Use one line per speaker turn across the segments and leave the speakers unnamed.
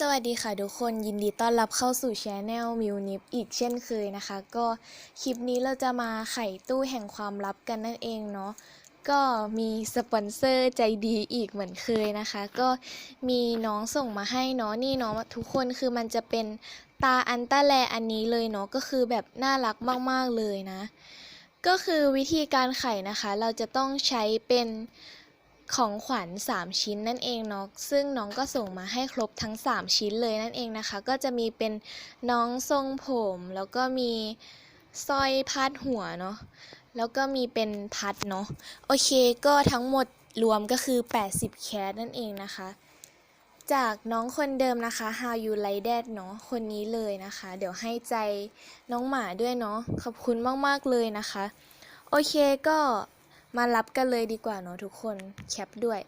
สวัสดีค่ะทุกคนยินดีต้อนรับเข้าสู่ช anel มิวนิฟอีกเช่นเคยนะคะ ก็คลิปนี้เราจะมาไขตู้แห่งความลับกันนั่นเองเนาะก็มีสปอนเซอร์ใจดีอีกเหมือนเคยนะคะ ก็มีน้องส่งมาให้เนาะนี่เนาะทุกคนคือมันจะเป็นตาอันต้าแลอันนี้เลยเนาะก็คือแบบน่ารักมาก ๆ เลยนะ ก็คือวิธีการไขนะคะ เราจะต้องใช้เป็น ของขวัญ 3 ชิ้นนั่นเองเนาะซึ่งน้องก็ส่งมาให้ครบทั้ง 3 ชิ้นเลยนั่นเองนะคะ ก็จะมีเป็นน้องทรงผม แล้วก็มีสร้อยพาดหัวเนาะแล้วก็มีเป็นพัดเนาะโอเคก็ทั้งหมดรวมก็คือ 80 แคสนั่นเองนะคะ จากน้องคนเดิมนะคะ How You Like That เนาะคนนี้เลยนะคะ เดี๋ยวให้ใจน้องหมาด้วยเนาะขอบคุณมาก ๆ เลยนะคะ โอเคก็ มารับกันเลยดีกว่าเนาะทุกคนแคปด้วย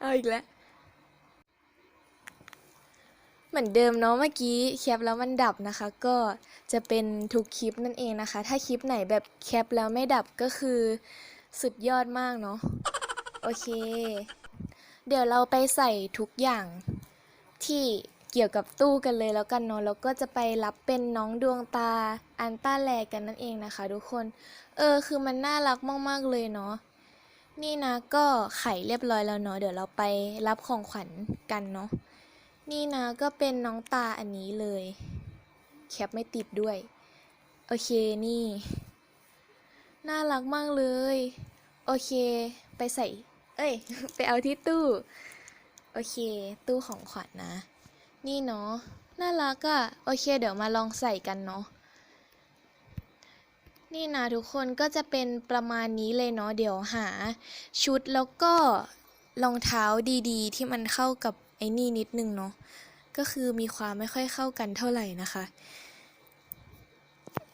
เอาอีกแล้ว เหมือนเดิมเนาะเมื่อกี้แคปแล้วมันดับนะคะ ก็จะเป็นทุกคลิปนั่นเองนะคะ ถ้าคลิปไหนแบบแคปแล้วไม่ดับก็คือสุดยอดมากเนาะโอเค เดี๋ยวเราไปใส่ทุกอย่างที่ เกี่ยวกับตู้กันเลยแล้วกันเนาะแล้วก็จะไปรับเป็นน้องดวงตาอันต้าแลกันนั่นเองนะคะ ทุกคน เออคือมันน่ารักมากๆเลยเนาะนี่นะก็ไขเรียบร้อยแล้วเนาะเดี๋ยวเราไปรับของขวัญกันเนาะนี่นะก็เป็นน้องตาอันนี้เลย แคปไม่ติดด้วย โอเคนี่ น่ารักมากเลย โอเค ไปใส่ เอ้ย ไปเอาที่ตู้ โอเค ตู้ของขวัญนะ นี่เนาะน่ารักอะโอเค เดี๋ยวมาลองใส่กันเนาะนี่นะทุกคนก็จะเป็นประมาณนี้เลยเนาะเดี๋ยวหา ชุดแล้วก็รองเท้าดีๆ ที่มันเข้ากับไอ้นี่นิดนึงเนาะก็คือมีความไม่ค่อยเข้ากันเท่าไหร่นะคะ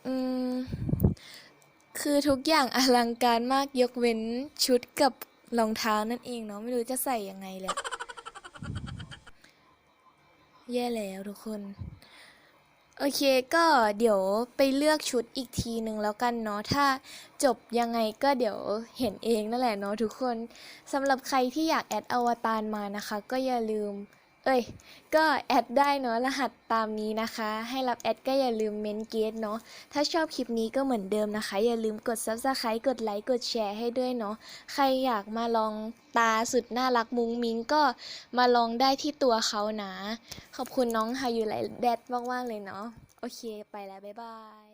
อืมคือทุกอย่างอลังการมากยกเว้นชุดกับรองเท้านั่นเองเนาะไม่รู้จะใส่ยังไงเลย แย่แล้วทุกคน โอเคก็เดี๋ยวไปเลือกชุดอีกทีหนึ่งแล้วกันเนาะถ้าจบยังไงก็เดี๋ยวเห็นเองนั่นแหละเนาะทุกคนสำหรับใครที่อยากแอดอวตารมานะคะ ก็อย่าลืม เอ้ย ก็แอดได้เนาะรหัสตามนี้นะคะ ให้รับแอดก็อย่าลืมเมนเกตเนาะ ถ้าชอบคลิปนี้ก็เหมือนเดิมนะคะ อย่าลืมกด subscribe กดไลค์กดแชร์ให้ด้วยเนาะ ใครอยากมาลองตาสุดน่ารักมุ้งมิ้งก็มาลองได้ที่ตัวเขานะ ขอบคุณน้องฮายูไลแดดมากๆเลยเนาะ โอเคไปแล้ว บ๊ายบาย